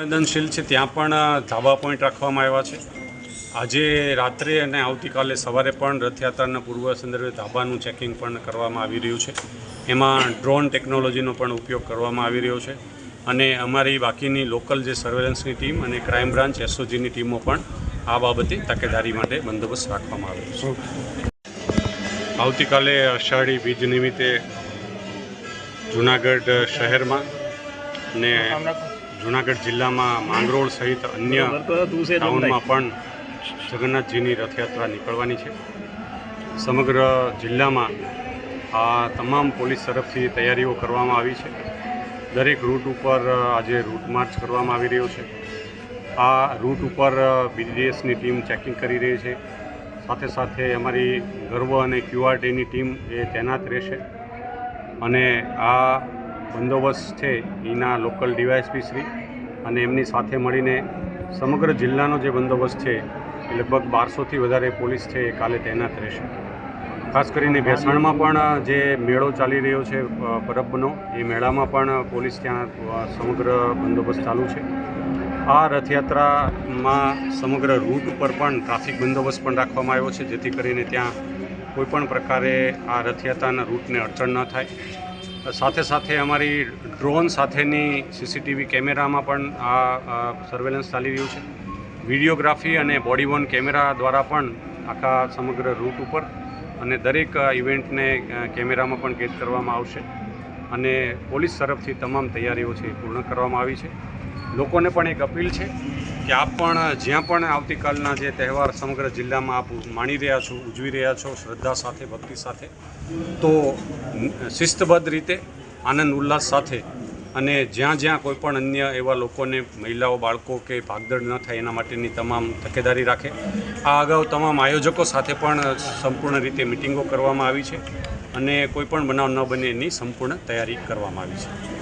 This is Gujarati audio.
સંવેદનશીલ છે, ત્યાં પણ ધાબા પોઈન્ટ રાખવામાં આવ્યા છે. આજે રાત્રે અને આવતીકાલે સવારે પણ રથયાત્રાના પૂર્વ સંદર્ભે ધાબાનું ચેકિંગ પણ કરવામાં આવી રહ્યું છે. એમાં ડ્રોન ટેકનોલોજીનો પણ ઉપયોગ કરવામાં આવી રહ્યો છે અને અમારી બાકીની લોકલ જે સર્વેલન્સની ટીમ અને ક્રાઇમ બ્રાન્ચ એસઓજીની ટીમો પણ આ બાબતે તકેદારી માટે બંદોબસ્ત રાખવામાં આવ્યો છે. આવતીકાલે અષાઢી બીજ નિમિત્તે જુનાગઢ શહેરમાં અને જુનાગઢ જિલ્લામાં માંગરોળ સહિત અન્ય ટાઉનમાં પણ જગન્નાથજીની રથયાત્રા નીકળવાની છે. સમગ્ર જિલ્લામાં આ તમામ પોલીસ તરફથી તૈયારીઓ કરવામાં આવી છે. દરેક રૂટ ઉપર આજે રૂટ માર્ચ કરવામાં આવી રહ્યો છે. આ રૂટ ઉપર બીડીએસની ટીમ ચેકિંગ કરી રહી છે. સાથે સાથે અમારી ગર્વ અને ક્યુઆરટીની ટીમ એ તૈનાત રહેશે. અને આ બંદોબસ્ત છે એના લોકલ ડીવાયએસપી શ્રી અને એમની સાથે મળીને સમગ્ર જિલ્લાનો જે બંદોબસ્ત છે એ લગભગ બારસોથી વધારે પોલીસ છે એ કાલે તૈનાત રહેશે. ખાસ કરીને ભેસાણમાં પણ જે મેળો ચાલી રહ્યો છે પરબનો, એ મેળામાં પણ પોલીસ ત્યાં સમગ્ર બંદોબસ્ત ચાલુ છે. આ રથયાત્રામાં સમગ્ર રૂટ ઉપર પણ ટ્રાફિક બંદોબસ્ત પણ રાખવામાં આવ્યો છે, જેથી કરીને ત્યાં કોઈપણ પ્રકારે આ રથયાત્રાના રૂટને અડચણ ન થાય. સાથે સાથે અમારી ડ્રોન સાથેની સીસીટીવી કેમેરામાં પણ આ સર્વેલન્સ ચાલી રહ્યું છે. વિડીયોગ્રાફી અને બોડી કેમેરા દ્વારા પણ આખા સમગ્ર રૂટ ઉપર અને દરેક ઇવેન્ટને કેમેરામાં પણ કેદ કરવામાં આવશે. અને પોલીસ તરફથી તમામ તૈયારીઓ છે પૂર્ણ કરવામાં આવી છે. લોકોને પણ એક અપીલ છે કે આપ પણ જ્યાં પણ આવતીકાલના જે તહેવાર સમગ્ર જિલ્લામાં આપ માણી રહ્યા છો, ઉજવી રહ્યા છો, શ્રદ્ધા સાથે, ભક્તિ સાથે, તો શિસ્તબદ્ધ રીતે, આનંદ, ઉલ્લાસ સાથે અને જ્યાં જ્યાં કોઈ પણ અન્ય એવા લોકોને, મહિલાઓ, બાળકો કે ભાગદડ ન થાય એના માટેની તમામ તકેદારી રાખે. આ અગાઉ તમામ આયોજકો સાથે પણ સંપૂર્ણ રીતે મિટિંગો કરવામાં આવી છે અને કોઈ પણ બનાવ ન બને એની સંપૂર્ણ તૈયારી કરવામાં આવી છે.